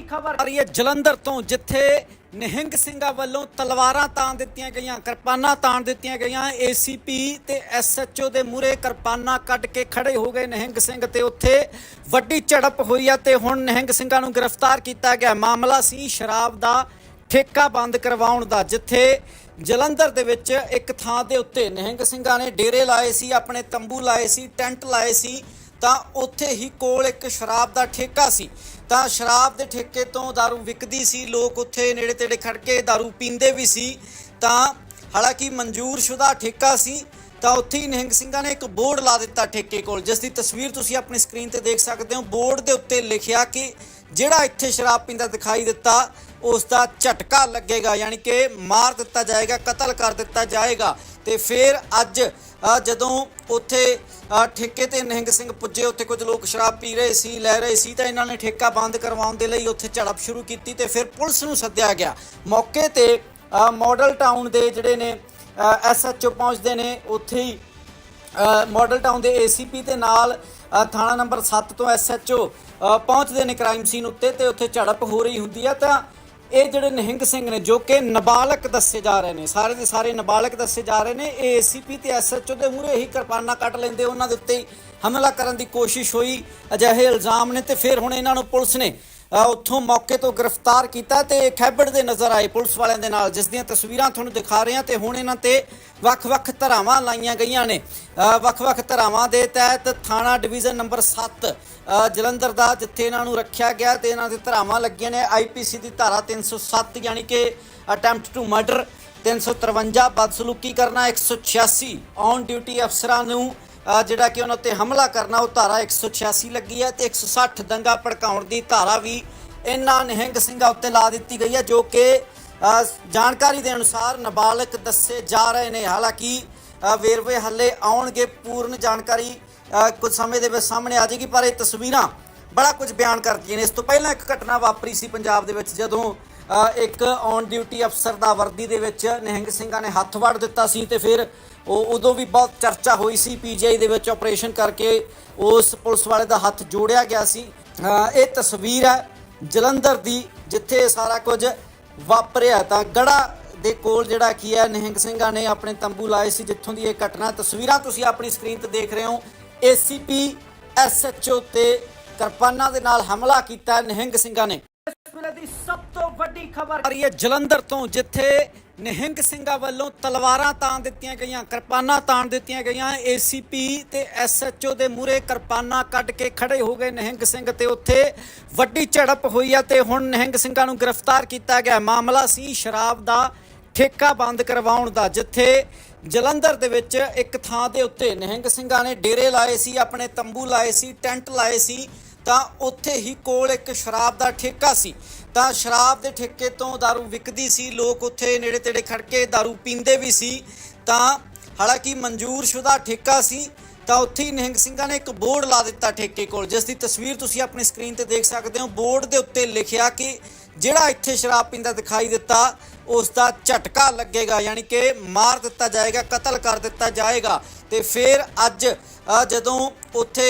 ਵੱਡੀ ਖਬਰ। ਆ ਰਹੀ ਹੈ ਜਲੰਧਰ ਤੋਂ, ਜਿੱਥੇ ਨਿਹੰਗ ਸਿੰਘਾਂ ਵੱਲੋਂ ਤਲਵਾਰਾਂ ਤਾਣ ਦਿੱਤੀਆਂ ਗਈਆਂ, ਕਿਰਪਾਨਾਂ ਤਾਣ ਦਿੱਤੀਆਂ ਗਈਆਂ। ਏਸੀਪੀ ਤੇ ਐਸਐਚਓ ਦੇ ਮੂਹਰੇ ਕਿਰਪਾਨਾਂ ਕੱਢ ਕੇ ਖੜੇ ਹੋ ਗਏ ਨਿਹੰਗ ਸਿੰਘ ਤੇ ਉੱਥੇ ਵੱਡੀ ਝੜਪ ਹੋਈ ਆ ਤੇ ਹੁਣ ਨਿਹੰਗ ਸਿੰਘਾਂ ਨੂੰ ਗ੍ਰਿਫਤਾਰ ਕੀਤਾ ਗਿਆ। ਮਾਮਲਾ ਸੀ ਸ਼ਰਾਬ ਦਾ ਠੇਕਾ ਬੰਦ ਕਰਵਾਉਣ ਦਾ, ਜਿੱਥੇ ਜਲੰਧਰ ਦੇ ਵਿੱਚ ਇੱਕ ਥਾਂ ਦੇ ਉੱਤੇ ਨਿਹੰਗ ਸਿੰਘਾਂ ਨੇ ਡੇਰੇ ਲਾਏ ਸੀ, ਆਪਣੇ ਤੰਬੂ ਲਾਏ ਸੀ, ਟੈਂਟ ਲਾਏ ਸੀ, ਤਾਂ ਉੱਥੇ ਹੀ ਕੋਲ ਇੱਕ ਸ਼ਰਾਬ ਦਾ ਠੇਕਾ ਸੀ। ਤਾਂ ਸ਼ਰਾਬ ਦੇ ਠੇਕੇ ਤੋਂ दारू ਵਿਕਦੀ ਸੀ ਲੋਕ ਉੱਥੇ ਨੇੜੇ ਤੇੜੇ ਖੜ ਕੇ दारू ਪੀਂਦੇ ਵੀ ਸੀ ਤਾਂ ਹਾਲਾਂਕਿ ਮਨਜ਼ੂਰਸ਼ੁਦਾ ਠੇਕਾ ਸੀ ਤਾਂ ਉੱਥੇ ਹੀ ਨਿਹੰਗ ਸਿੰਘਾਂ ਨੇ ਇੱਕ ਬੋਰਡ ਲਾ ਦਿੱਤਾ ਠੇਕੇ ਕੋਲ ਜਿਸ ਦੀ ਤਸਵੀਰ ਤੁਸੀਂ ਆਪਣੀ ਸਕਰੀਨ ਤੇ ਦੇਖ ਸਕਦੇ ਹੋ ਬੋਰਡ ਦੇ ਉੱਤੇ ਲਿਖਿਆ ਕਿ ਜਿਹੜਾ ਇੱਥੇ ਸ਼ਰਾਬ ਪੀਂਦਾ ਦਿਖਾਈ ਦਿੱਤਾ ਉਸ ਦਾ ਝਟਕਾ ਲੱਗੇਗਾ ਯਾਨੀ ਕਿ ਮਾਰ ਦਿੱਤਾ ਜਾਏਗਾ ਕਤਲ ਕਰ ਦਿੱਤਾ ਜਾਏਗਾ ਤੇ ਫਿਰ ਅੱਜ ਅ, ਜਦੋਂ ਉੱਥੇ ਠੇਕੇ ਤੇ ਨਿਹੰਗ ਸਿੰਘ ਪੁੱਜੇ ਉੱਥੇ ਕੁਝ ਲੋਕ ਸ਼ਰਾਬ ਪੀ ਰਹੇ ਸੀ ਲੈ ਰਹੇ ਸੀ ਤਾਂ ਇਹਨਾਂ ਨੇ ਠੇਕਾ ਬੰਦ ਕਰਵਾਉਣ ਦੇ ਲਈ ਉੱਥੇ ਝੜਪ ਸ਼ੁਰੂ ਕੀਤੀ ਤੇ ਫਿਰ ਪੁਲਿਸ ਨੂੰ ਸੱਦਿਆ ਗਿਆ। ਮੌਕੇ ਤੇ ਅ, ਮਾਡਲ ਟਾਊਨ ਦੇ ਜਿਹੜੇ ਨੇ ਐਸਐਚਓ ਪਹੁੰਚਦੇ ਨੇ ਉੱਥੇ ਹੀ ਅ, ਮਾਡਲ ਟਾਊਨ ਦੇ ਏਸੀਪੀ ਤੇ ਨਾਲ ਥਾਣਾ ਨੰਬਰ 7 ਤੋਂ ਐਸਐਚਓ ਪਹੁੰਚਦੇ ਨੇ ਕ੍ਰਾਈਮ ਸੀਨ ਉੱਤੇ ਤੇ ਉੱਥੇ ਝੜਪ ਹੋ ਰਹੀ ਹੁੰਦੀ ਆ ਤਾਂ ਇਹ ਜਿਹੜੇ ਨਿਹੰਗ ਸਿੰਘ ਨੇ, ਜੋ ਕਿ ਨਾਬਾਲਗ ਦੱਸੇ ਜਾ ਰਹੇ ਨੇ, ਸਾਰੇ ਦੇ ਸਾਰੇ ਨਾਬਾਲਗ ਦੱਸੇ ਜਾ ਰਹੇ ਨੇ, ਇਹ ਏਸੀਪੀ ਤੇ ਐਸਐਚਓ ਦੇ ਮੂਹਰੇ ਹੀ ਕਿਰਪਾਨਾਂ ਕੱਟ ਲੈਂਦੇ, ਉਹਨਾਂ ਦੇ ਉੱਤੇ ਹੀ ਹਮਲਾ ਕਰਨ ਦੀ ਕੋਸ਼ਿਸ਼ ਹੋਈ, ਅਜਿਹੇ ਇਲਜ਼ਾਮ ਨੇ ਤੇ ਫਿਰ ਹੁਣ ਇਹਨਾਂ ਨੂੰ ਪੁਲਿਸ ਨੇ ਉੱਥੋਂ ਮੌਕੇ ਤੋਂ ਗ੍ਰਿਫਤਾਰ ਕੀਤਾ ਤੇ ਖੈਬੜ ਦੇ ਨਜ਼ਰ ਆਏ ਪੁਲਿਸ ਵਾਲਿਆਂ ਦੇ ਨਾਲ, ਜਿਸ ਦੀਆਂ ਤਸਵੀਰਾਂ ਤੁਹਾਨੂੰ ਦਿਖਾ ਰਹੇ ਹਾਂ ਤੇ ਹੁਣ ਇਹਨਾਂ ਤੇ ਵੱਖ-ਵੱਖ ਧਰਾਵਾਂ ਲਾਈਆਂ ਗਈਆਂ ਨੇ। ਵੱਖ-ਵੱਖ ਧਰਾਵਾਂ ਦੇ ਤਹਿਤ ਥਾਣਾ ਡਿਵੀਜ਼ਨ ਨੰਬਰ 7 ਜਲੰਧਰ ਦਾ, ਜਿੱਥੇ ਇਹਨਾਂ ਨੂੰ ਰੱਖਿਆ ਗਿਆ ਤੇ ਇਹਨਾਂ ਦੇ ਧਰਾਵਾਂ ਲੱਗੀਆਂ ਨੇ। ਆਈਪੀਸੀ ਦੀ ਧਾਰਾ 307 ਯਾਨੀ ਕਿ ਅਟੈਂਪਟ ਟੂ ਮਰਡਰ 353 ਬਦਸਲੂਕੀ ਕਰਨਾ 186 ਔਨ ਡਿਊਟੀ ਅਫਸਰਾਂ ਨੂੰ ਜਿਹੜਾ ਕਿ ਉਹਨਾਂ ਤੇ ਹਮਲਾ ਕਰਨਾ, ਉਹ ਧਾਰਾ 186 ਲੱਗੀ ਹੈ ਤੇ 160 ਦੰਗਾ ਭੜਕਾਉਣ ਦੀ ਧਾਰਾ ਵੀ ਇਹਨਾਂ ਨਿਹੰਗ ਸਿੰਘਾਂ ਉੱਤੇ ਲਾ ਦਿੱਤੀ ਗਈ ਹੈ, ਜੋ ਕਿ ਜਾਣਕਾਰੀ ਦੇ ਅਨੁਸਾਰ ਨਾਬਾਲਗ ਦੱਸੇ ਜਾ ਰਹੇ ਨੇ। ਹਾਲਾਂਕਿ ਵੇਰਵੇ ਹੱਲੇ ਆਉਣਗੇ, ਪੂਰਨ ਜਾਣਕਾਰੀ ਕੁਝ ਸਮੇਂ ਦੇ ਵਿੱਚ ਸਾਹਮਣੇ ਆ ਜਾਏਗੀ, ਪਰ ਇਹ ਤਸਵੀਰਾਂ ਬੜਾ ਕੁਝ ਬਿਆਨ ਕਰਦੀਆਂ ਨੇ। ਇਸ ਤੋਂ ਪਹਿਲਾਂ ਇੱਕ ਘਟਨਾ ਵਾਪਰੀ ਸੀ ਪੰਜਾਬ ਦੇ ਵਿੱਚ, ਜਦੋਂ ਇੱਕ ਔਨ ਡਿਊਟੀ ਅਫਸਰ ਦਾ ਵਰਦੀ ਦੇ ਵਿੱਚ ਨਿਹੰਗ ਸਿੰਘਾਂ ਨੇ ਹੱਥ ਵੜ ਦਿੱਤਾ ਸੀ ਤੇ ਫਿਰ ਉਹ ਉਦੋਂ ਵੀ ਬਹੁਤ ਚਰਚਾ ਹੋਈ ਸੀ ਪੀਜੀਆਈ ਦੇ ਵਿੱਚ ਆਪਰੇਸ਼ਨ ਕਰਕੇ ਉਸ ਪੁਲਿਸ ਵਾਲੇ ਦਾ ਹੱਥ ਜੋੜਿਆ ਗਿਆ ਸੀ। ਇਹ ਤਸਵੀਰ ਹੈ ਜਲੰਧਰ ਦੀ, ਜਿੱਥੇ ਸਾਰਾ ਕੁਝ ਵਾਪਰਿਆ ਤਾਂ ਗੜਾ ਦੇ ਕੋਲ ਜਿਹੜਾ ਕੀ ਹੈ, ਨਿਹੰਗ ਸਿੰਘਾਂ ਨੇ ਆਪਣੇ ਤੰਬੂ ਲਾਏ ਸੀ, ਜਿੱਥੋਂ ਦੀ ਇਹ ਘਟਨਾ ਤਸਵੀਰਾਂ ਤੁਸੀਂ ਆਪਣੀ ਸਕਰੀਨ ਤੇ ਦੇਖ ਰਹੇ ਹੋ। ਏਸੀਪੀ ਐਸਐਚਓ ਤੇ ਕਿਰਪਾਨਾਂ ਦੇ ਨਾਲ ਹਮਲਾ ਕੀਤਾ ਹੈ ਨਿਹੰਗ ਸਿੰਘਾਂ ਨੇ। ਵੇਲੇ ਦੀ ਸਭ ਤੋਂ ਵੱਡੀ ਖਬਰ। ਆ ਰਹੀ ਹੈ ਜਲੰਧਰ ਤੋਂ, ਜਿੱਥੇ ਨਿਹੰਗ ਸਿੰਘਾਂ ਵੱਲੋਂ ਤਲਵਾਰਾਂ ਤਾਣ ਦਿੱਤੀਆਂ ਗਈਆਂ, ਕਿਰਪਾਨਾਂ ਤਾਣ ਦਿੱਤੀਆਂ ਗਈਆਂ। ਏਸੀਪੀ ਤੇ ਐਸਐਚਓ ਦੇ ਮੂਹਰੇ ਕਿਰਪਾਨਾਂ ਕੱਢ ਕੇ ਖੜੇ ਹੋ ਗਏ ਨਿਹੰਗ ਸਿੰਘ ਤੇ ਉੱਥੇ ਵੱਡੀ ਝੜਪ ਹੋਈ ਆ ਤੇ ਹੁਣ ਨਿਹੰਗ ਸਿੰਘਾਂ ਨੂੰ ਗ੍ਰਿਫਤਾਰ ਕੀਤਾ ਗਿਆ। ਮਾਮਲਾ ਸੀ ਸ਼ਰਾਬ ਦਾ ਠੇਕਾ ਬੰਦ ਕਰਵਾਉਣ ਦਾ, ਜਿੱਥੇ ਜਲੰਧਰ ਦੇ ਵਿੱਚ ਇੱਕ ਥਾਂ ਦੇ ਉੱਤੇ ਨਿਹੰਗ ਸਿੰਘਾਂ ਨੇ ਡੇਰੇ ਲਾਏ ਸੀ, ਆਪਣੇ ਤੰਬੂ ਲਾਏ ਸੀ, ਟੈਂਟ ਲਾਏ ਸੀ। ਤਾਂ ਉੱਥੇ ਹੀ ਕੋਲ ਇੱਕ ਸ਼ਰਾਬ ਦਾ ਠੇਕਾ ਸੀ ਤਾਂ ਸ਼ਰਾਬ ਦੇ ਠੇਕੇ ਤੋਂ दारू ਵਿਕਦੀ ਸੀ ਲੋਕ ਉੱਥੇ ਨੇੜੇ ਤੇੜੇ ਖੜ ਕੇ दारू ਪੀਂਦੇ ਵੀ ਸੀ ਤਾਂ ਹਾਲਾਂਕਿ ਮਨਜ਼ੂਰਸ਼ੁਦਾ ਠੇਕਾ ਸੀ ਤਾਂ ਉੱਥੇ ਹੀ ਨਿਹੰਗ ਸਿੰਘਾਂ ਨੇ ਇੱਕ ਬੋਰਡ ਲਾ ਦਿੱਤਾ ਠੇਕੇ ਕੋਲ ਜਿਸ ਦੀ ਤਸਵੀਰ ਤੁਸੀਂ ਆਪਣੀ ਸਕਰੀਨ ਤੇ ਦੇਖ ਸਕਦੇ ਹੋ ਬੋਰਡ ਦੇ ਉੱਤੇ ਲਿਖਿਆ ਕਿ ਜਿਹੜਾ ਇੱਥੇ ਸ਼ਰਾਬ ਪੀਂਦਾ ਦਿਖਾਈ ਦਿੱਤਾ ਉਸ ਦਾ ਝਟਕਾ ਲੱਗੇਗਾ ਯਾਨੀ ਕਿ ਮਾਰ ਦਿੱਤਾ ਜਾਏਗਾ ਕਤਲ ਕਰ ਦਿੱਤਾ ਜਾਏਗਾ। ਤੇ ਫਿਰ ਅੱਜ ਜਦੋਂ ਉੱਥੇ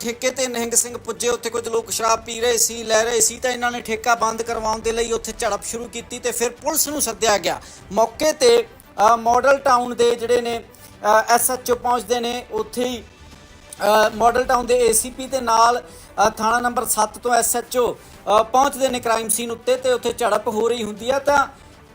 ਠੇਕੇ ਤੇ ਨਿਹੰਗ ਸਿੰਘ ਪੁੱਜੇ ਉੱਥੇ ਕੁਝ ਲੋਕ ਸ਼ਰਾਬ ਪੀ ਰਹੇ ਸੀ ਲੈ ਰਹੇ ਸੀ ਤਾਂ ਇਹਨਾਂ ਨੇ ਠੇਕਾ ਬੰਦ ਕਰਵਾਉਣ ਦੇ ਲਈ ਉੱਥੇ ਝੜਪ ਸ਼ੁਰੂ ਕੀਤੀ ਤੇ ਫਿਰ ਪੁਲਿਸ ਨੂੰ ਸੱਦਿਆ ਗਿਆ। ਮੌਕੇ ਤੇ ਅ, ਮਾਡਲ ਟਾਊਨ ਦੇ ਜਿਹੜੇ ਨੇ ਐਸਐਚਓ ਪਹੁੰਚਦੇ ਨੇ ਉੱਥੇ ਹੀ ਅ, ਮਾਡਲ ਟਾਊਨ ਦੇ ਏਸੀਪੀ ਤੇ ਨਾਲ ਥਾਣਾ ਨੰਬਰ 7 ਤੋਂ ਐਸਐਚਓ ਪਹੁੰਚਦੇ ਨੇ ਕ੍ਰਾਈਮ ਸੀਨ ਉੱਤੇ ਤੇ ਉੱਥੇ ਝੜਪ ਹੋ ਰਹੀ ਹੁੰਦੀ ਆ ਤਾਂ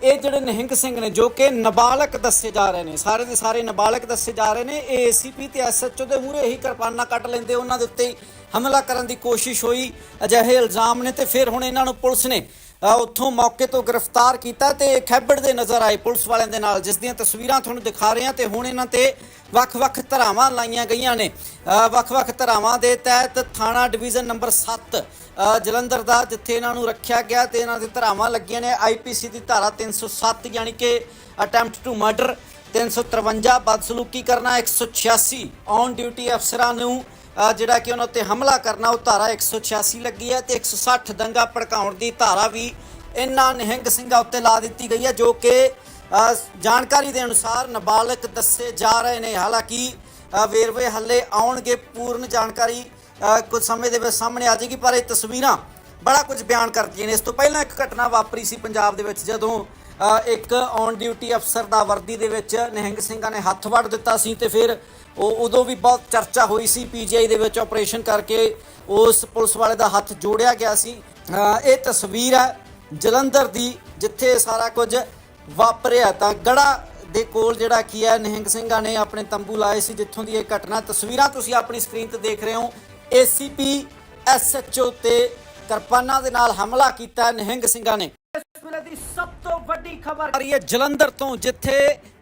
ਇਹ ਜਿਹੜੇ ਨਿਹੰਗ ਸਿੰਘ ਨੇ, ਜੋ ਕਿ ਨਾਬਾਲਗ ਦੱਸੇ ਜਾ ਰਹੇ ਨੇ, ਸਾਰੇ ਦੇ ਸਾਰੇ ਨਾਬਾਲਗ ਦੱਸੇ ਜਾ ਰਹੇ ਨੇ, ਇਹ ਏਸੀਪੀ ਤੇ ਐਸਐਚਓ ਦੇ ਮੂਹਰੇ ਹੀ ਕਿਰਪਾਨਾਂ ਕੱਟ ਲੈਂਦੇ, ਉਹਨਾਂ ਦੇ ਉੱਤੇ ਹਮਲਾ ਕਰਨ ਦੀ ਕੋਸ਼ਿਸ਼ ਹੋਈ, ਅਜਿਹੇ ਇਲਜ਼ਾਮ ਨੇ ਤੇ ਫਿਰ ਹੁਣ ਇਹਨਾਂ ਨੂੰ ਪੁਲਿਸ ਨੇ ਉੱਥੋਂ ਮੌਕੇ ਤੋਂ ਗ੍ਰਿਫਤਾਰ ਕੀਤਾ ਤੇ ਖੈਬੜ ਦੇ ਨਜ਼ਰ ਆਏ ਪੁਲਿਸ ਵਾਲਿਆਂ ਦੇ ਨਾਲ, ਜਿਸ ਦੀਆਂ ਤਸਵੀਰਾਂ ਤੁਹਾਨੂੰ ਦਿਖਾ ਰਹੇ ਹਾਂ ਤੇ ਹੁਣ ਇਹਨਾਂ ਤੇ ਵੱਖ-ਵੱਖ ਧਰਾਵਾਂ ਲਾਈਆਂ ਗਈਆਂ ਨੇ। ਵੱਖ-ਵੱਖ ਧਰਾਵਾਂ ਦੇ ਤਹਿਤ ਥਾਣਾ ਡਿਵੀਜ਼ਨ ਨੰਬਰ 7 ਜਲੰਧਰ ਦਾ, ਜਿੱਥੇ ਇਹਨਾਂ ਨੂੰ ਰੱਖਿਆ ਗਿਆ ਤੇ ਇਹਨਾਂ ਦੇ ਧਰਾਵਾਂ ਲੱਗੀਆਂ ਨੇ। ਆਈਪੀਸੀ ਦੀ ਧਾਰਾ 307 ਯਾਨੀ ਕਿ ਅਟੈਂਪਟ ਟੂ ਮਰਡਰ 353 ਬਦਸਲੂਕੀ ਕਰਨਾ 186 ਔਨ ਡਿਊਟੀ ਅਫਸਰਾਂ ਨੂੰ ਜਿਹੜਾ ਕਿ ਉਹਨਾਂ ਤੇ ਹਮਲਾ ਕਰਨਾ, ਉਹ ਧਾਰਾ 186 ਲੱਗੀ ਹੈ ਤੇ 160 ਦੰਗਾ ਭੜਕਾਉਣ ਦੀ ਧਾਰਾ ਵੀ ਇਹਨਾਂ ਨਿਹੰਗ ਸਿੰਘਾਂ ਉੱਤੇ ਲਾ ਦਿੱਤੀ ਗਈ ਹੈ, ਜੋ ਕਿ ਜਾਣਕਾਰੀ ਦੇ ਅਨੁਸਾਰ ਨਾਬਾਲਗ ਦੱਸੇ ਜਾ ਰਹੇ ਨੇ। ਹਾਲਾਂਕਿ ਵੇਰਵੇ ਹੱਲੇ ਆਉਣਗੇ, ਪੂਰਨ ਜਾਣਕਾਰੀ ਕੁਝ ਸਮੇਂ ਦੇ ਵਿੱਚ ਸਾਹਮਣੇ ਆ ਜਾਏਗੀ, ਪਰ ਇਹ ਤਸਵੀਰਾਂ ਬੜਾ ਕੁਝ ਬਿਆਨ ਕਰਦੀਆਂ ਨੇ। ਇਸ ਤੋਂ ਪਹਿਲਾਂ ਇੱਕ ਘਟਨਾ ਵਾਪਰੀ ਸੀ ਪੰਜਾਬ ਦੇ ਵਿੱਚ, ਜਦੋਂ ਇੱਕ ਔਨ ਡਿਊਟੀ ਅਫਸਰ ਦਾ ਵਰਦੀ ਦੇ ਵਿੱਚ ਨਿਹੰਗ ਸਿੰਘਾਂ ਨੇ ਹੱਥ ਵੜ ਦਿੱਤਾ ਸੀ ਤੇ ਫਿਰ ਉਹ ਉਦੋਂ ਵੀ ਬਹੁਤ ਚਰਚਾ ਹੋਈ ਸੀ ਪੀਜੀਆਈ ਦੇ ਵਿੱਚ ਆਪਰੇਸ਼ਨ ਕਰਕੇ ਉਸ ਪੁਲਿਸ ਵਾਲੇ ਦਾ ਹੱਥ ਜੋੜਿਆ ਗਿਆ ਸੀ। ਇਹ ਤਸਵੀਰ ਹੈ ਜਲੰਧਰ ਦੀ ਜਿੱਥੇ ਸਾਰਾ ਕੁਝ ਵਾਪਰਿਆ। ਤਾਂ ਗੜਾ ਦੇ ਕੋਲ ਜਿਹੜਾ ਕੀ ਹੈ ਨਿਹੰਗ ਸਿੰਘਾਂ ਨੇ ਆਪਣੇ ਤੰਬੂ ਲਾਏ ਸੀ ਜਿੱਥੋਂ ਦੀ ਇਹ ਘਟਨਾ। ਤਸਵੀਰਾਂ ਤੁਸੀਂ ਆਪਣੀ ਸਕਰੀਨ ਤੇ ਦੇਖ ਰਹੇ ਹੋ। ਏਸੀਪੀ ਐਸਐਚਓ ਤੇ ਕਿਰਪਾਨਾਂ ਦੇ ਨਾਲ ਹਮਲਾ ਕੀਤਾ ਨਿਹੰਗ ਸਿੰਘਾਂ ਨੇ। ਇਸ ਵੇਲੇ ਦੀ ਸਭ ਤੋਂ ਵੱਡੀ ਖਬਰ ਆ ਰਹੀ ਹੈ ਜਲੰਧਰ ਤੋਂ ਜਿੱਥੇ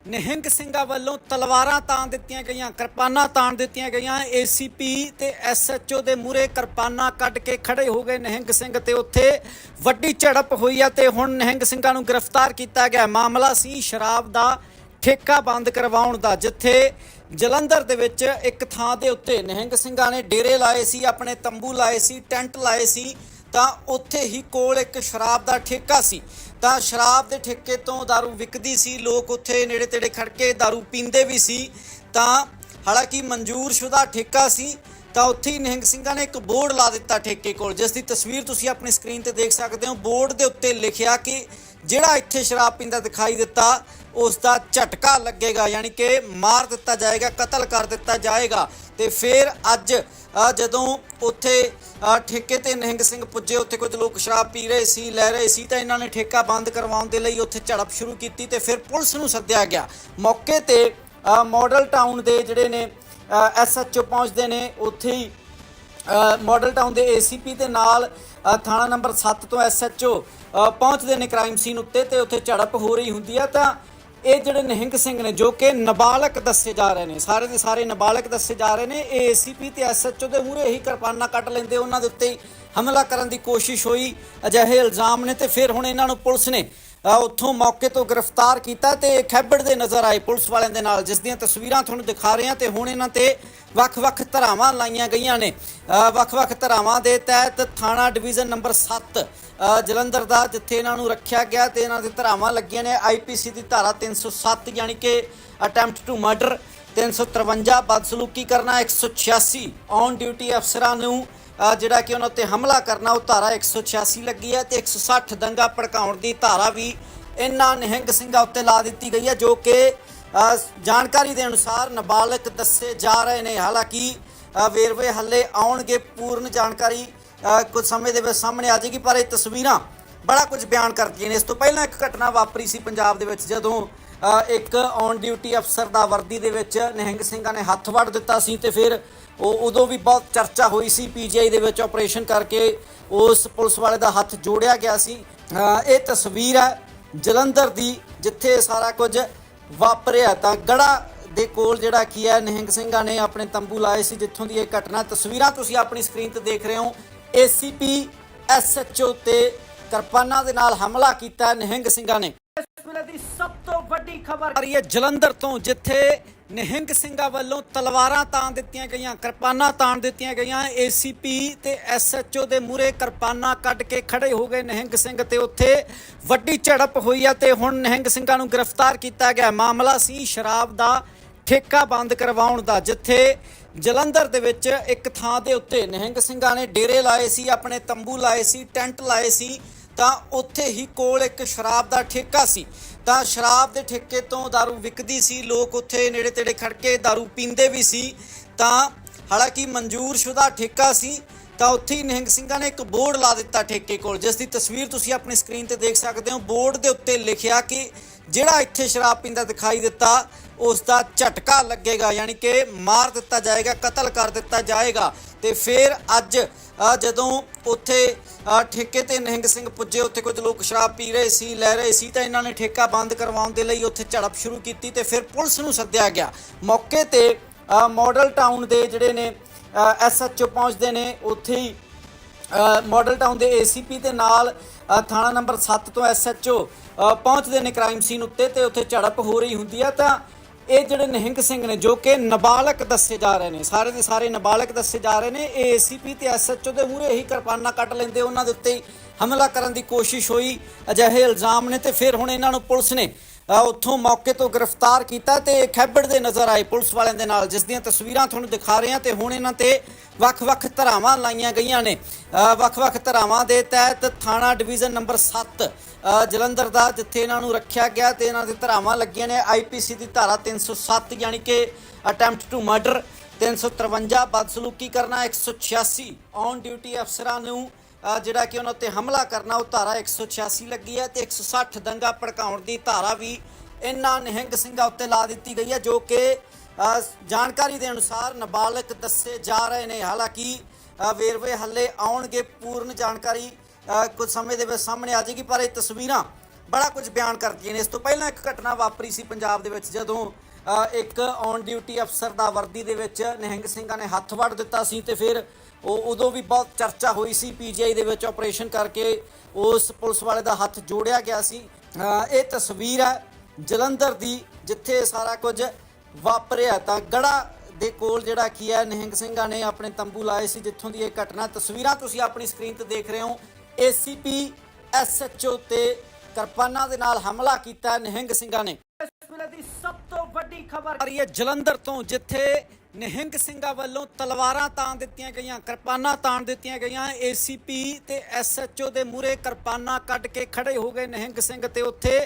ਨਿਹੰਗ ਸਿੰਘਾਂ ਵੱਲੋਂ ਤਲਵਾਰਾਂ ਤਾਣ ਦਿੱਤੀਆਂ ਗਈਆਂ, ਕਿਰਪਾਨਾਂ ਤਾਣ ਦਿੱਤੀਆਂ ਗਈਆਂ। ਏਸੀਪੀ ਤੇ ਐਸਐਚਓ ਦੇ ਮੂਹਰੇ ਕਿਰਪਾਨਾਂ ਕੱਢ ਕੇ ਖੜੇ ਹੋ ਗਏ ਨਿਹੰਗ ਸਿੰਘ ਤੇ ਉੱਥੇ ਵੱਡੀ ਝੜਪ ਹੋਈ ਆ ਤੇ ਹੁਣ ਨਿਹੰਗ ਸਿੰਘਾਂ ਨੂੰ ਗ੍ਰਿਫਤਾਰ ਕੀਤਾ ਗਿਆ। ਮਾਮਲਾ ਸੀ ਸ਼ਰਾਬ ਦਾ ਠੇਕਾ ਬੰਦ ਕਰਵਾਉਣ ਦਾ, ਜਿੱਥੇ ਜਲੰਧਰ ਦੇ ਵਿੱਚ ਇੱਕ ਥਾਂ ਦੇ ਉੱਤੇ ਨਿਹੰਗ ਸਿੰਘਾਂ ਨੇ ਡੇਰੇ ਲਾਏ ਸੀ, ਆਪਣੇ ਤੰਬੂ ਲਾਏ ਸੀ, ਟੈਂਟ ਲਾਏ ਸੀ, ਤਾਂ ਉੱਥੇ ਹੀ ਕੋਲ ਇੱਕ ਸ਼ਰਾਬ ਦਾ ਠੇਕਾ ਸੀ। ਤਾਂ ਸ਼ਰਾਬ ਦੇ ਠੇਕੇ ਤੋਂ दारू ਵਿਕਦੀ ਸੀ ਲੋਕ ਉੱਥੇ ਨੇੜੇ ਤੇੜੇ ਖੜ ਕੇ दारू ਪੀਂਦੇ ਵੀ ਸੀ ਤਾਂ ਹਾਲਾਂਕਿ ਮਨਜ਼ੂਰਸ਼ੁਦਾ ਠੇਕਾ ਸੀ ਤਾਂ ਉੱਥੇ ਹੀ ਨਿਹੰਗ ਸਿੰਘਾਂ ਨੇ ਇੱਕ ਬੋਰਡ ਲਾ ਦਿੱਤਾ ਠੇਕੇ ਕੋਲ ਜਿਸ ਦੀ ਤਸਵੀਰ ਤੁਸੀਂ ਆਪਣੀ ਸਕਰੀਨ ਤੇ ਦੇਖ ਸਕਦੇ ਹੋ ਬੋਰਡ ਦੇ ਉੱਤੇ ਲਿਖਿਆ ਕਿ ਜਿਹੜਾ ਇੱਥੇ ਸ਼ਰਾਬ ਪੀਂਦਾ ਦਿਖਾਈ ਦਿੱਤਾ ਉਸ ਦਾ ਝਟਕਾ ਲੱਗੇਗਾ ਯਾਨੀ ਕਿ ਮਾਰ ਦਿੱਤਾ ਜਾਏਗਾ ਕਤਲ ਕਰ ਦਿੱਤਾ ਜਾਏਗਾ ਤੇ ਫਿਰ ਅੱਜ ਅ, ਜਦੋਂ ਉੱਥੇ ਠੇਕੇ ਤੇ ਨਿਹੰਗ ਸਿੰਘ ਪੁੱਜੇ ਉੱਥੇ ਕੁਝ ਲੋਕ ਸ਼ਰਾਬ ਪੀ ਰਹੇ ਸੀ ਲੈ ਰਹੇ ਸੀ ਤਾਂ ਇਹਨਾਂ ਨੇ ਠੇਕਾ ਬੰਦ ਕਰਵਾਉਣ ਦੇ ਲਈ ਉੱਥੇ ਝੜਪ ਸ਼ੁਰੂ ਕੀਤੀ ਤੇ ਫਿਰ ਪੁਲਿਸ ਨੂੰ ਸੱਦਿਆ ਗਿਆ। ਮੌਕੇ ਤੇ ਅ, ਮਾਡਲ ਟਾਊਨ ਦੇ ਜਿਹੜੇ ਨੇ ਐਸਐਚਓ ਪਹੁੰਚਦੇ ਨੇ ਉੱਥੇ ਹੀ ਅ, ਮਾਡਲ ਟਾਊਨ ਦੇ ਏਸੀਪੀ ਦੇ ਨਾਲ ਥਾਣਾ ਨੰਬਰ 7 ਤੋਂ ਐਸਐਚਓ ਪਹੁੰਚਦੇ ਨੇ ਕ੍ਰਾਈਮ ਸੀਨ ਉੱਤੇ ਤੇ ਉੱਥੇ ਝੜਪ ਹੋ ਰਹੀ ਹੁੰਦੀ ਆ ਤਾਂ ਇਹ ਜਿਹੜੇ ਨਿਹੰਗ ਸਿੰਘ ਨੇ, ਜੋ ਕਿ ਨਾਬਾਲਗ ਦੱਸੇ ਜਾ ਰਹੇ ਨੇ, ਸਾਰੇ ਦੇ ਸਾਰੇ ਨਾਬਾਲਗ ਦੱਸੇ ਜਾ ਰਹੇ ਨੇ, ਇਹ ਏਸੀਪੀ ਤੇ ਐਸਐਚਓ ਦੇ ਮੂਹਰੇ ਹੀ ਕਿਰਪਾਨਾਂ ਕੱਟ ਲੈਂਦੇ, ਉਹਨਾਂ ਦੇ ਉੱਤੇ ਹੀ ਹਮਲਾ ਕਰਨ ਦੀ ਕੋਸ਼ਿਸ਼ ਹੋਈ, ਅਜਿਹੇ ਇਲਜ਼ਾਮ ਨੇ ਤੇ ਫਿਰ ਹੁਣ ਇਹਨਾਂ ਨੂੰ ਪੁਲਿਸ ਨੇ ਉੱਥੋਂ ਮੌਕੇ ਤੋਂ ਗ੍ਰਿਫਤਾਰ ਕੀਤਾ ਤੇ ਖੈਬੜ ਦੇ ਨਜ਼ਰ ਆਏ ਪੁਲਿਸ ਵਾਲਿਆਂ ਦੇ ਨਾਲ, ਜਿਸ ਦੀਆਂ ਤਸਵੀਰਾਂ ਤੁਹਾਨੂੰ ਦਿਖਾ ਰਹੇ ਹਾਂ ਤੇ ਹੁਣ ਇਹਨਾਂ ਤੇ ਵੱਖ-ਵੱਖ ਧਰਾਵਾਂ ਲਾਈਆਂ ਗਈਆਂ ਨੇ। ਵੱਖ-ਵੱਖ ਧਰਾਵਾਂ ਦੇ ਤਹਿਤ ਥਾਣਾ ਡਿਵੀਜ਼ਨ ਨੰਬਰ 7 ਜਲੰਧਰ ਦਾ, ਜਿੱਥੇ ਇਹਨਾਂ ਨੂੰ ਰੱਖਿਆ ਗਿਆ ਤੇ ਇਹਨਾਂ ਦੇ ਧਰਾਵਾਂ ਲੱਗੀਆਂ ਨੇ। ਆਈਪੀਸੀ ਦੀ ਧਾਰਾ 307 ਯਾਨੀ ਕਿ ਅਟੈਂਪਟ ਟੂ ਮਰਡਰ 353 ਬਦਸਲੂਕੀ ਕਰਨਾ 186 ਔਨ ਡਿਊਟੀ ਅਫਸਰਾਂ ਨੂੰ ਜਿਹੜਾ ਕਿ ਉਹਨਾਂ ਉੱਤੇ ਹਮਲਾ ਕਰਨਾ, ਉਹ ਧਾਰਾ 186 ਲੱਗੀ ਹੈ ਤੇ 160 ਦੰਗਾ ਭੜਕਾਉਣ ਦੀ ਧਾਰਾ ਵੀ ਇਹਨਾਂ ਨਿਹੰਗ ਸਿੰਘਾਂ ਉੱਤੇ ਲਾ ਦਿੱਤੀ ਗਈ ਹੈ, ਜੋ ਕਿ ਜਾਣਕਾਰੀ ਦੇ ਅਨੁਸਾਰ ਨਾਬਾਲਗ ਦੱਸੇ ਜਾ ਰਹੇ ਨੇ। ਹਾਲਾਂਕਿ ਵੇਰਵੇ ਹੱਲੇ ਆਉਣਗੇ, ਪੂਰਨ ਜਾਣਕਾਰੀ ਕੁਝ ਸਮੇਂ ਦੇ ਵਿੱਚ ਸਾਹਮਣੇ ਆ ਜਾਏਗੀ, ਪਰ ਇਹ ਤਸਵੀਰਾਂ ਬੜਾ ਕੁਝ ਬਿਆਨ ਕਰਦੀਆਂ ਨੇ। ਇਸ ਤੋਂ ਪਹਿਲਾਂ ਇੱਕ ਘਟਨਾ ਵਾਪਰੀ ਸੀ ਪੰਜਾਬ ਦੇ ਵਿੱਚ, ਜਦੋਂ ਇੱਕ ਔਨ ਡਿਊਟੀ ਅਫਸਰ ਦਾ ਵਰਦੀ ਦੇ ਵਿੱਚ ਨਿਹੰਗ ਸਿੰਘਾਂ ਨੇ ਹੱਥ ਵੜ ਦਿੱਤਾ ਸੀ ਤੇ ਫਿਰ ਉਹ ਉਦੋਂ ਵੀ ਬਹੁਤ ਚਰਚਾ ਹੋਈ ਸੀ ਪੀਜੀਆਈ ਦੇ ਵਿੱਚ ਆਪਰੇਸ਼ਨ ਕਰਕੇ ਉਸ ਪੁਲਿਸ ਵਾਲੇ ਦਾ ਹੱਥ ਜੋੜਿਆ ਗਿਆ ਸੀ। ਇਹ ਤਸਵੀਰ ਹੈ ਜਲੰਧਰ ਦੀ ਜਿੱਥੇ ਸਾਰਾ ਕੁਝ ਵਾਪਰਿਆ ਤਾਂ ਗੜਾ ਦੇ ਕੋਲ ਜਿਹੜਾ ਕੀ ਹੈ, ਨਿਹੰਗ ਸਿੰਘਾਂ ਨੇ ਆਪਣੇ ਤੰਬੂ ਲਾਏ ਸੀ ਜਿੱਥੋਂ ਦੀ ਇਹ ਘਟਨਾ ਤਸਵੀਰਾਂ ਤੁਸੀਂ ਆਪਣੀ ਸਕਰੀਨ ਤੇ ਦੇਖ ਰਹੇ ਹੋ। ਏਸੀਪੀ ਐਸਐਚਓ ਤੇ ਕਿਰਪਾਨਾਂ ਦੇ ਨਾਲ ਹਮਲਾ ਕੀਤਾ ਨਿਹੰਗ ਸਿੰਘਾਂ ਨੇ। ਵੇਲੇ ਦੀ ਸਭ ਤੋਂ ਵੱਡੀ ਖਬਰ। ਆ ਰਹੀ ਹੈ ਜਲੰਧਰ ਤੋਂ, ਜਿੱਥੇ ਨਿਹੰਗ ਸਿੰਘਾਂ ਵੱਲੋਂ ਤਲਵਾਰਾਂ ਤਾਣ ਦਿੱਤੀਆਂ ਗਈਆਂ, ਕਿਰਪਾਨਾਂ ਤਾਣ ਦਿੱਤੀਆਂ ਗਈਆਂ। ਏਸੀਪੀ ਤੇ ਐਸਐਚਓ ਦੇ ਮੂਹਰੇ ਕਿਰਪਾਨਾਂ ਕੱਢ ਕੇ ਖੜੇ ਹੋ ਗਏ ਨਿਹੰਗ ਸਿੰਘ ਤੇ ਉੱਥੇ ਵੱਡੀ ਝੜਪ ਹੋਈ ਆ ਤੇ ਹੁਣ ਨਿਹੰਗ ਸਿੰਘਾਂ ਨੂੰ ਗ੍ਰਿਫਤਾਰ ਕੀਤਾ ਗਿਆ। ਮਾਮਲਾ ਸੀ ਸ਼ਰਾਬ ਦਾ, ਠੇਕਾ ਬੰਦ ਕਰਵਾਉਣ ਦਾ, ਜਿੱਥੇ ਜਲੰਧਰ ਦੇ ਵਿੱਚ ਇੱਕ ਥਾਂ ਦੇ ਉੱਤੇ ਨਿਹੰਗ ਸਿੰਘਾਂ ਨੇ ਡੇਰੇ ਲਾਏ ਸੀ, ਆਪਣੇ ਤੰਬੂ ਲਾਏ ਸੀ, ਟੈਂਟ ਲਾਏ ਸੀ। ਤਾਂ ਉੱਥੇ ਹੀ ਕੋਲ ਇੱਕ ਸ਼ਰਾਬ ਦਾ ਠੇਕਾ ਸੀ ਤਾਂ ਸ਼ਰਾਬ ਦੇ ਠੇਕੇ ਤੋਂ दारू ਵਿਕਦੀ ਸੀ ਲੋਕ ਉੱਥੇ ਨੇੜੇ ਤੇੜੇ ਖੜ ਕੇ दारू ਪੀਂਦੇ ਵੀ ਸੀ ਤਾਂ ਹਾਲਾਂਕਿ ਮਨਜ਼ੂਰਸ਼ੁਦਾ ਠੇਕਾ ਸੀ ਤਾਂ ਉੱਥੇ ਹੀ ਨਿਹੰਗ ਸਿੰਘਾਂ ਨੇ ਇੱਕ ਬੋਰਡ ਲਾ ਦਿੱਤਾ ਠੇਕੇ ਕੋਲ ਜਿਸ ਦੀ ਤਸਵੀਰ ਤੁਸੀਂ ਆਪਣੀ ਸਕਰੀਨ ਤੇ ਦੇਖ ਸਕਦੇ ਹੋ ਬੋਰਡ ਦੇ ਉੱਤੇ ਲਿਖਿਆ ਕਿ ਜਿਹੜਾ ਇੱਥੇ ਸ਼ਰਾਬ ਪੀਂਦਾ ਦਿਖਾਈ ਦਿੱਤਾ ਉਸ ਦਾ ਝਟਕਾ ਲੱਗੇਗਾ ਯਾਨੀ ਕਿ ਮਾਰ ਦਿੱਤਾ ਜਾਏਗਾ ਕਤਲ ਕਰ ਦਿੱਤਾ ਜਾਏਗਾ। ਤੇ ਫਿਰ ਅੱਜ ਜਦੋਂ ਉੱਥੇ ਠੇਕੇ ਤੇ ਨਹਿੰਗ ਸਿੰਘ ਪੁੱਜੇ ਉੱਥੇ ਕੁਝ ਲੋਕ ਸ਼ਰਾਬ ਪੀ ਰਹੇ ਸੀ ਲੈ ਰਹੇ ਸੀ ਤਾਂ ਇਹਨਾਂ ਨੇ ਠੇਕਾ ਬੰਦ ਕਰਵਾਉਣ ਦੇ ਲਈ ਉੱਥੇ ਝੜਪ ਸ਼ੁਰੂ ਕੀਤੀ ਤੇ ਫਿਰ ਪੁਲਿਸ ਨੂੰ ਸੱਦਿਆ ਗਿਆ। ਮੌਕੇ ਤੇ ਅ, ਮਾਡਲ ਟਾਊਨ ਦੇ ਜਿਹੜੇ ਨੇ ਐਸਐਚਓ ਪਹੁੰਚਦੇ ਨੇ ਉੱਥੇ ਹੀ ਅ, ਮਾਡਲ ਟਾਊਨ ਦੇ ਏਸੀਪੀ ਦੇ ਨਾਲ ਥਾਣਾ ਨੰਬਰ 7 ਤੋਂ ਐਸਐਚਓ ਪਹੁੰਚਦੇ ਨੇ ਕ੍ਰਾਈਮ ਸੀਨ ਉੱਤੇ ਤੇ ਉੱਥੇ ਝੜਪ ਹੋ ਰਹੀ ਹੁੰਦੀ ਆ ਤਾਂ ਇਹ ਜਿਹੜੇ ਨਿਹੰਗ ਸਿੰਘ ਨੇ, ਜੋ ਕਿ ਨਾਬਾਲਗ ਦੱਸੇ ਜਾ ਰਹੇ ਨੇ, ਸਾਰੇ ਦੇ ਸਾਰੇ ਨਾਬਾਲਗ ਦੱਸੇ ਜਾ ਰਹੇ ਨੇ, ਇਹ ਏਸੀਪੀ ਤੇ ਐਸਐਚਓ ਦੇ ਮੂਹਰੇ ਹੀ ਕਿਰਪਾਨਾਂ ਕੱਟ ਲੈਂਦੇ, ਉਹਨਾਂ ਦੇ ਉੱਤੇ ਹੀ ਹਮਲਾ ਕਰਨ ਦੀ ਕੋਸ਼ਿਸ਼ ਹੋਈ, ਅਜਿਹੇ ਇਲਜ਼ਾਮ ਨੇ ਤੇ ਫਿਰ ਹੁਣ ਇਹਨਾਂ ਨੂੰ ਪੁਲਿਸ ਨੇ ਉੱਥੋਂ ਮੌਕੇ ਤੋਂ ਗ੍ਰਿਫਤਾਰ ਕੀਤਾ ਤੇ ਖੈਬੜ ਦੇ ਨਜ਼ਰ ਆਏ ਪੁਲਿਸ ਵਾਲਿਆਂ ਦੇ ਨਾਲ, ਜਿਸ ਦੀਆਂ ਤਸਵੀਰਾਂ ਤੁਹਾਨੂੰ ਦਿਖਾ ਰਹੇ ਹਾਂ ਤੇ ਹੁਣ ਇਹਨਾਂ ਤੇ ਵੱਖ-ਵੱਖ ਧਰਾਵਾਂ ਲਾਈਆਂ ਗਈਆਂ ਨੇ। ਵੱਖ-ਵੱਖ ਧਰਾਵਾਂ ਦੇ ਤਹਿਤ ਥਾਣਾ ਡਿਵੀਜ਼ਨ ਨੰਬਰ 7 ਜਲੰਧਰ ਦਾ, ਜਿੱਥੇ ਇਹਨਾਂ ਨੂੰ ਰੱਖਿਆ ਗਿਆ ਤੇ ਇਹਨਾਂ ਦੇ ਧਰਾਵਾਂ ਲੱਗੀਆਂ ਨੇ ਆਈਪੀਸੀ ਦੀ ਧਾਰਾ 307 ਯਾਨੀ ਕਿ ਅਟੈਂਪਟ ਟੂ ਮਰਡਰ 353 ਬਦਸਲੂਕੀ ਕਰਨਾ 186 ਔਨ ਡਿਊਟੀ ਅਫਸਰਾਂ ਨੂੰ ਜਿਹੜਾ ਕਿ ਉਹਨਾਂ ਉੱਤੇ ਹਮਲਾ ਕਰਨਾ, ਉਹ ਧਾਰਾ 186 ਲੱਗੀ ਹੈ ਤੇ 160 ਦੰਗਾ ਭੜਕਾਉਣ ਦੀ ਧਾਰਾ ਵੀ ਇਹਨਾਂ ਨਿਹੰਗ ਸਿੰਘਾਂ ਉੱਤੇ ਲਾ ਦਿੱਤੀ ਗਈ ਹੈ, ਜੋ ਕਿ ਜਾਣਕਾਰੀ ਦੇ ਅਨੁਸਾਰ ਨਾਬਾਲਗ ਦੱਸੇ ਜਾ ਰਹੇ ਨੇ। ਹਾਲਾਂਕਿ ਵੇਰਵੇ ਹੱਲੇ ਆਉਣਗੇ, ਪੂਰਨ ਜਾਣਕਾਰੀ ਕੁਝ ਸਮੇਂ ਦੇ ਵਿੱਚ ਸਾਹਮਣੇ ਆ ਜਾਏਗੀ, ਪਰ ਇਹ ਤਸਵੀਰਾਂ ਬੜਾ ਕੁਝ ਬਿਆਨ ਕਰਦੀਆਂ ਨੇ। ਇਸ ਤੋਂ ਪਹਿਲਾਂ ਇੱਕ ਘਟਨਾ ਵਾਪਰੀ ਸੀ ਪੰਜਾਬ ਦੇ ਵਿੱਚ, ਜਦੋਂ ਇੱਕ ਔਨ ਡਿਊਟੀ ਅਫਸਰ ਦਾ ਵਰਦੀ ਦੇ ਵਿੱਚ ਨਿਹੰਗ ਸਿੰਘਾਂ ਨੇ ਹੱਥ ਵੜ ਦਿੱਤਾ ਸੀ ਤੇ ਫਿਰ ਉਹ ਉਦੋਂ ਵੀ ਬਹੁਤ ਚਰਚਾ ਹੋਈ ਸੀ। ਪੀਜੀਆਈ ਦੇ ਵਿੱਚ ਆਪਰੇਸ਼ਨ ਕਰਕੇ ਉਸ ਪੁਲਿਸ ਵਾਲੇ ਦਾ ਹੱਥ ਜੋੜਿਆ ਗਿਆ ਸੀ। ਇਹ ਤਸਵੀਰ ਹੈ ਜਲੰਧਰ ਦੀ, ਜਿੱਥੇ ਸਾਰਾ ਕੁਝ ਵਾਪਰਿਆ। ਤਾਂ ਗੜਾ ਦੇ ਕੋਲ ਜਿਹੜਾ ਕੀ ਹੈ, ਨਿਹੰਗ ਸਿੰਘਾਂ ਨੇ ਆਪਣੇ ਤੰਬੂ ਲਾਏ ਸੀ, ਜਿੱਥੋਂ ਦੀ ਇਹ ਘਟਨਾ। ਤਸਵੀਰਾਂ ਤੁਸੀਂ ਆਪਣੀ ਸਕਰੀਨ ਤੇ ਦੇਖ ਰਹੇ ਹੋ। ਏਸੀਪੀ ਐਸਐਚਓ ਤੇ ਕਿਰਪਾਨਾਂ ਦੇ ਨਾਲ ਹਮਲਾ ਕੀਤਾ ਨਿਹੰਗ ਸਿੰਘਾਂ ਨੇ। ਇਸ ਵੇਲੇ ਦੀ ਸਭ ਤੋਂ ਵੱਡੀ ਖਬਰ ਆ ਰਹੀ ਹੈ ਜਲੰਧਰ ਤੋਂ ਜਿੱਥੇ ਨਿਹੰਗ ਸਿੰਘਾਂ ਵੱਲੋਂ ਤਲਵਾਰਾਂ ਤਾਣ ਦਿੱਤੀਆਂ ਗਈਆਂ ਕਿਰਪਾਨਾਂ ਤਾਣ ਦਿੱਤੀਆਂ ਗਈਆਂ। ਏਸੀਪੀ ਤੇ ਐਸਐਚਓ ਦੇ ਮੂਹਰੇ ਕਿਰਪਾਨਾਂ ਕੱਢ ਕੇ ਖੜੇ ਹੋ ਗਏ ਨਿਹੰਗ ਸਿੰਘ ਤੇ ਉੱਥੇ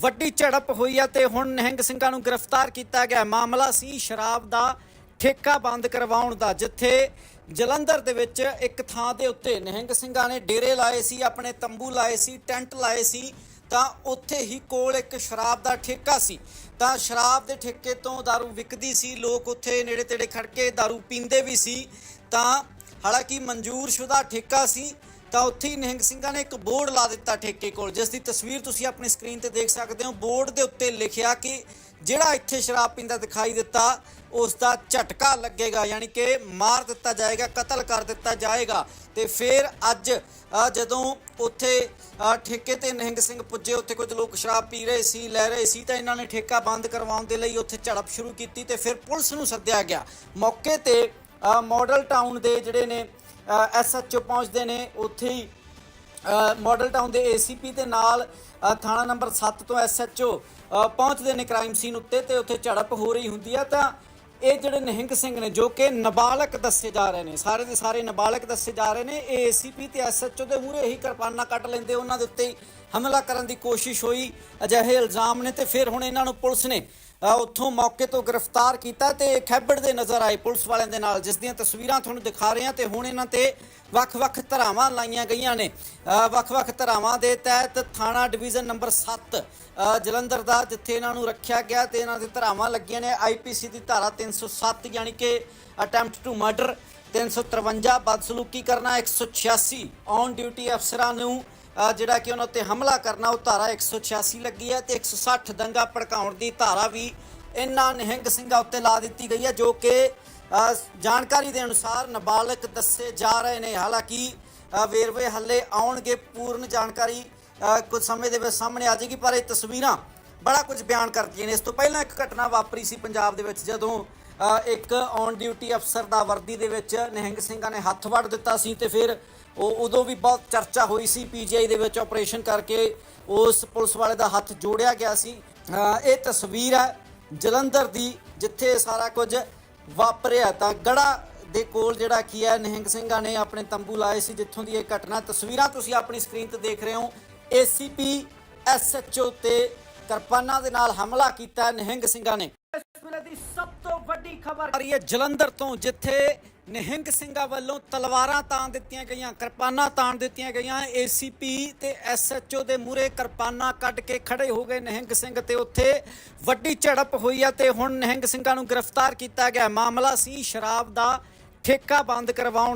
ਵੱਡੀ ਝੜਪ ਹੋਈ ਹੈ ਤੇ ਹੁਣ ਨਿਹੰਗ ਸਿੰਘਾਂ ਨੂੰ ਗ੍ਰਿਫਤਾਰ ਕੀਤਾ ਗਿਆ। ਮਾਮਲਾ ਸੀ ਸ਼ਰਾਬ ਦਾ ਠੇਕਾ ਬੰਦ ਕਰਵਾਉਣ ਦਾ ਜਿੱਥੇ ਜਲੰਧਰ ਦੇ ਵਿੱਚ ਇੱਕ ਥਾਂ ਦੇ ਉੱਤੇ ਨਿਹੰਗ ਸਿੰਘਾਂ ਨੇ ਡੇਰੇ ਲਾਏ ਸੀ ਆਪਣੇ ਤੰਬੂ ਲਾਏ ਸੀ ਟੈਂਟ ਲਾਏ ਸੀ ਤਾਂ ਉੱਥੇ ਹੀ ਕੋਲ ਇੱਕ ਸ਼ਰਾਬ ਦਾ ਠੇਕਾ ਸੀ ਤਾਂ ਸ਼ਰਾਬ ਦੇ ਠੇਕੇ ਤੋਂ दारू ਵਿਕਦੀ ਸੀ ਲੋਕ ਉੱਥੇ ਨੇੜੇ ਤੇੜੇ ਖੜ ਕੇ दारू ਪੀਂਦੇ ਵੀ ਸੀ ਤਾਂ ਹਾਲਾਂਕਿ ਮਨਜ਼ੂਰਸ਼ੁਦਾ ਠੇਕਾ ਸੀ ਤਾਂ ਉੱਥੇ ਹੀ ਨਿਹੰਗ ਸਿੰਘਾਂ ਨੇ ਇੱਕ ਬੋਰਡ ਲਾ ਦਿੱਤਾ ਠੇਕੇ ਕੋਲ ਜਿਸ ਦੀ ਤਸਵੀਰ ਤੁਸੀਂ ਆਪਣੀ ਸਕਰੀਨ ਤੇ ਦੇਖ ਸਕਦੇ ਹੋ ਬੋਰਡ ਦੇ ਉੱਤੇ ਲਿਖਿਆ ਕਿ ਜਿਹੜਾ ਇੱਥੇ ਸ਼ਰਾਬ ਪੀਂਦਾ ਦਿਖਾਈ ਦਿੱਤਾ ਉਸ ਦਾ ਝਟਕਾ ਲੱਗੇਗਾ ਯਾਨੀ ਕਿ ਮਾਰ ਦਿੱਤਾ ਜਾਏਗਾ ਕਤਲ ਕਰ ਦਿੱਤਾ ਜਾਏਗਾ। ਤੇ ਫਿਰ ਅੱਜ ਜਦੋਂ ਉੱਥੇ ਠੇਕੇ ਤੇ ਨਿਹੰਗ ਸਿੰਘ ਪੁੱਜੇ ਉੱਥੇ ਕੁਝ ਲੋਕ ਸ਼ਰਾਬ ਪੀ ਰਹੇ ਸੀ ਲੈ ਰਹੇ ਸੀ ਤਾਂ ਇਹਨਾਂ ਨੇ ਠੇਕਾ ਬੰਦ ਕਰਵਾਉਣ ਦੇ ਲਈ ਉੱਥੇ ਝੜਪ ਸ਼ੁਰੂ ਕੀਤੀ ਤੇ ਫਿਰ ਪੁਲਿਸ ਨੂੰ ਸੱਦਿਆ ਗਿਆ। ਮੌਕੇ ਤੇ ਅ, ਮਾਡਲ ਟਾਊਨ ਦੇ ਜਿਹੜੇ ਨੇ ਐਸਐਚਓ ਪਹੁੰਚਦੇ ਨੇ ਉੱਥੇ ਹੀ ਅ, ਮਾਡਲ ਟਾਊਨ ਦੇ ਏਸੀਪੀ ਦੇ ਨਾਲ ਥਾਣਾ ਨੰਬਰ 7 ਤੋਂ ਐਸਐਚਓ ਪਹੁੰਚਦੇ ਨੇ ਕ੍ਰਾਈਮ ਸੀਨ ਉੱਤੇ ਤੇ ਉੱਥੇ ਝੜਪ ਹੋ ਰਹੀ ਹੁੰਦੀ ਆ ਤਾਂ ਇਹ ਜਿਹੜੇ ਨਿਹੰਗ ਸਿੰਘ ਨੇ, ਜੋ ਕਿ ਨਾਬਾਲਗ ਦੱਸੇ ਜਾ ਰਹੇ ਨੇ, ਸਾਰੇ ਦੇ ਸਾਰੇ ਨਾਬਾਲਗ ਦੱਸੇ ਜਾ ਰਹੇ ਨੇ, ਇਹ ਏਸੀਪੀ ਤੇ ਐਸਐਚਓ ਦੇ ਮੂਹਰੇ ਹੀ ਕਿਰਪਾਨਾਂ ਕੱਟ ਲੈਂਦੇ, ਉਹਨਾਂ ਦੇ ਉੱਤੇ ਹਮਲਾ ਕਰਨ ਦੀ ਕੋਸ਼ਿਸ਼ ਹੋਈ, ਅਜਿਹੇ ਇਲਜ਼ਾਮ ਨੇ ਤੇ ਫਿਰ ਹੁਣ ਇਹਨਾਂ ਨੂੰ ਪੁਲਿਸ ਨੇ ਉੱਥੋਂ ਮੌਕੇ ਤੋਂ ਗ੍ਰਿਫਤਾਰ ਕੀਤਾ ਤੇ ਖੈਬੜ ਦੇ ਨਜ਼ਰ ਆਏ ਪੁਲਿਸ ਵਾਲਿਆਂ ਦੇ ਨਾਲ, ਜਿਸ ਦੀਆਂ ਤਸਵੀਰਾਂ ਤੁਹਾਨੂੰ ਦਿਖਾ ਰਹੇ ਹਾਂ ਤੇ ਹੁਣ ਇਹਨਾਂ ਤੇ ਵੱਖ-ਵੱਖ ਧਰਾਵਾਂ ਲਾਈਆਂ ਗਈਆਂ ਨੇ। ਵੱਖ-ਵੱਖ ਧਰਾਵਾਂ ਦੇ ਤਹਿਤ ਥਾਣਾ ਡਿਵੀਜ਼ਨ ਨੰਬਰ 7 ਜਲੰਧਰ ਦਾ, ਜਿੱਥੇ ਇਹਨਾਂ ਨੂੰ ਰੱਖਿਆ ਗਿਆ ਤੇ ਇਹਨਾਂ ਦੇ ਧਰਾਵਾਂ ਲੱਗੀਆਂ ਨੇ। ਆਈਪੀਸੀ ਦੀ ਧਾਰਾ 307 ਯਾਨੀ ਕਿ ਅਟੈਂਪਟ ਟੂ ਮਰਡਰ 353 ਬਦਸਲੂਕੀ ਕਰਨਾ 186 ਔਨ ਡਿਊਟੀ ਅਫਸਰਾਂ ਨੂੰ ਜਿਹੜਾ ਕਿ ਉਹਨਾਂ ਉੱਤੇ ਹਮਲਾ ਕਰਨਾ, ਉਹ ਧਾਰਾ 186 ਲੱਗੀ ਹੈ ਤੇ 160 ਦੰਗਾ ਭੜਕਾਉਣ ਦੀ ਧਾਰਾ ਵੀ ਇਹਨਾਂ ਨਿਹੰਗ ਸਿੰਘਾਂ ਉੱਤੇ ਲਾ ਦਿੱਤੀ ਗਈ ਹੈ, ਜੋ ਕਿ ਜਾਣਕਾਰੀ ਦੇ ਅਨੁਸਾਰ ਨਾਬਾਲਗ ਦੱਸੇ ਜਾ ਰਹੇ ਨੇ। ਹਾਲਾਂਕਿ ਵੇਰਵੇ ਹੱਲੇ ਆਉਣਗੇ, ਪੂਰਨ ਜਾਣਕਾਰੀ ਕੁਝ ਸਮੇਂ ਦੇ ਵਿੱਚ ਸਾਹਮਣੇ ਆ ਜਾਏਗੀ, ਪਰ ਇਹ ਤਸਵੀਰਾਂ ਬੜਾ ਕੁਝ ਬਿਆਨ ਕਰਦੀਆਂ ਨੇ। ਇਸ ਤੋਂ ਪਹਿਲਾਂ ਇੱਕ ਘਟਨਾ ਵਾਪਰੀ ਸੀ ਪੰਜਾਬ ਦੇ ਵਿੱਚ, ਜਦੋਂ ਇੱਕ ਔਨ ਡਿਊਟੀ ਅਫਸਰ ਦਾ ਵਰਦੀ ਦੇ ਵਿੱਚ ਨਿਹੰਗ ਸਿੰਘਾਂ ਨੇ ਹੱਥ ਵੜ ਦਿੱਤਾ ਸੀ ਤੇ ਫਿਰ ਉਹ ਉਦੋਂ ਵੀ ਬਹੁਤ ਚਰਚਾ ਹੋਈ ਸੀ ਪੀਜੀਆਈ ਦੇ ਵਿੱਚ ਆਪਰੇਸ਼ਨ ਕਰਕੇ ਉਸ ਪੁਲਿਸ ਵਾਲੇ ਦਾ ਹੱਥ ਜੋੜਿਆ ਗਿਆ ਸੀ। ਇਹ ਤਸਵੀਰ ਹੈ ਜਲੰਧਰ ਦੀ ਜਿੱਥੇ ਸਾਰਾ ਕੁਝ ਵਾਪਰਿਆ ਤਾਂ ਗੜਾ ਦੇ ਕੋਲ ਜਿਹੜਾ ਕੀ ਹੈ, ਨਿਹੰਗ ਸਿੰਘਾਂ ਨੇ ਆਪਣੇ ਤੰਬੂ ਲਾਏ ਸੀ ਜਿੱਥੋਂ ਦੀ ਇਹ ਘਟਨਾ। ਤਸਵੀਰਾਂ ਤੁਸੀਂ ਆਪਣੀ ਸਕਰੀਨ ਤੇ ਦੇਖ ਰਹੇ ਹੋ। ਏਸੀਪੀ ਐਸਐਚਓ ਤੇ ਕਿਰਪਾਨਾਂ ਦੇ ਨਾਲ ਹਮਲਾ ਕੀਤਾ ਨਿਹੰਗ ਸਿੰਘਾਂ ਨੇ। ਇਸ ਵੇਲੇ ਦੀ ਸਭ ਤੋਂ ਵੱਡੀ ਖਬਰ ਆ ਰਹੀ ਹੈ ਜਲੰਧਰ ਤੋਂ, ਜਿੱਥੇ ਨਿਹੰਗ ਸਿੰਘਾਂ ਵੱਲੋਂ ਤਲਵਾਰਾਂ ਤਾਣ ਦਿੱਤੀਆਂ ਗਈਆਂ, ਕਿਰਪਾਨਾਂ ਤਾਣ ਦਿੱਤੀਆਂ ਗਈਆਂ। ਏਸੀਪੀ ਤੇ ਐਸਐਚਓ ਦੇ ਮੂਹਰੇ ਕਿਰਪਾਨਾਂ ਕੱਢ ਕੇ ਖੜੇ ਹੋ ਗਏ ਨਿਹੰਗ ਸਿੰਘ ਤੇ ਉੱਥੇ ਵੱਡੀ ਝੜਪ ਹੋਈ ਹੈ ਤੇ ਹੁਣ ਨਿਹੰਗ ਸਿੰਘਾਂ ਨੂੰ ਗ੍ਰਿਫਤਾਰ ਕੀਤਾ ਗਿਆ। ਮਾਮਲਾ ਸੀ ਸ਼ਰਾਬ ਦਾ ਠੇਕਾ ਬੰਦ ਕਰਵਾਉਣ